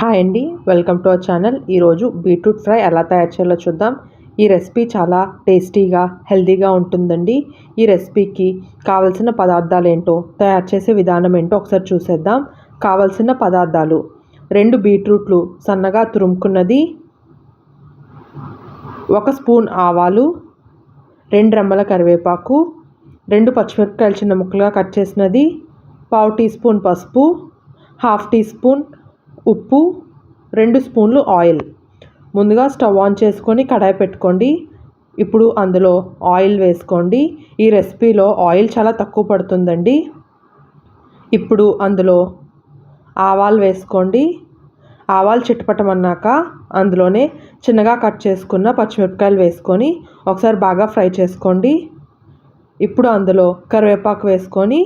Hi అండి welcome to our channel. ఈరోజు beetroot fry ఎలా తయారు చేయాలో చూద్దాం. ఈ రెసిపీ చాలా టేస్టీగా హెల్తీగా ఉంటుందండి. ఈ రెసిపీకి కావలసిన పదార్థాలు ఏంటో తయారు చేసే విధానం ఏంటో ఒకసారి చూసేద్దాం. కావలసిన పదార్థాలు. రెండు బీట్రూట్లు సన్నగా తురుముకున్నది. ఒక స్పూన్ ఆవాలు. రెండు రెమ్మల కరివేపాకు. రెండు పచ్చిమిరపకాయలు చిన్న ముక్కలుగా కట్ చేసినది. పావు టీ స్పూన్ పసుపు. హాఫ్ టీ స్పూన్ ఉప్పు రెండు స్పూన్లు ఆయిల్. ముందుగా స్టవ్ ఆన్ చేసుకొని కడాయి పెట్టుకోండి. ఇప్పుడు అందులో ఆయిల్ వేసుకోండి. ఈ రెసిపీలో ఆయిల్ చాలా తక్కువ పడుతుందండి. ఇప్పుడు అందులో ఆవాలు వేసుకోండి. ఆవాలు చిట్టపట్టమన్నాక అందులోనే చిన్నగా కట్ చేసుకున్న పచ్చిమిరపకాయలు వేసుకొని ఒకసారి బాగా ఫ్రై చేసుకోండి. ఇప్పుడు అందులో కరివేపాకు వేసుకొని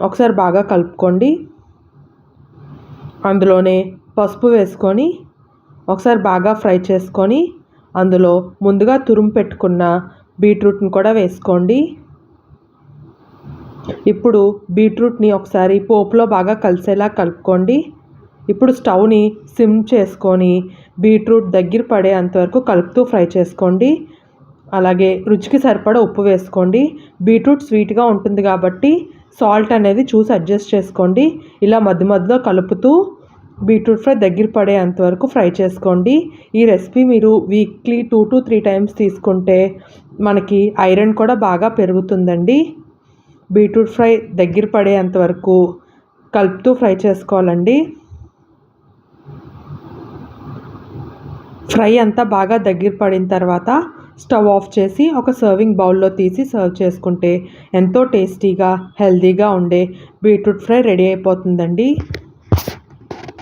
ఒకసారి బాగా కలుపుకోండి. అందులోనే పసుపు వేసుకొని ఒకసారి బాగా ఫ్రై చేసుకొని అందులో ముందుగా తురుము పెట్టుకున్న బీట్రూట్ని కూడా వేసుకోండి. ఇప్పుడు బీట్రూట్ని ఒకసారి పోపులో బాగా కలిసేలా కలుపుకోండి. ఇప్పుడు స్టవ్ని సిమ్ చేసుకొని బీట్రూట్ దగ్గర పడే అంతవరకు కలుపుతూ ఫ్రై చేసుకోండి. అలాగే రుచికి సరిపడా ఉప్పు వేసుకోండి. బీట్రూట్ స్వీట్గా ఉంటుంది కాబట్టి సాల్ట్ అనేది చూసి అడ్జస్ట్ చేసుకోండి. ఇలా మధ్య మధ్యలో కలుపుతూ బీట్రూట్ ఫ్రై దగ్గర పడేంత వరకు ఫ్రై చేసుకోండి. ఈ రెసిపీ మీరు weekly two to three times తీసుకుంటే మనకి ఐరన్ కూడా బాగా పెరుగుతుందండి. బీట్రూట్ ఫ్రై దగ్గర పడేంత వరకు కలుపుతూ ఫ్రై చేసుకోవాలండి. ఫ్రై అంతా బాగా దగ్గర పడిన తర్వాత స్టవ్ ఆఫ్ చేసి ఒక సర్వింగ్ బౌల్లో తీసి సర్వ్ చేసుకుంటే ఎంతో టేస్టీగా హెల్తీగా ఉండే బీట్రూట్ ఫ్రై రెడీ అయిపోతుందండి.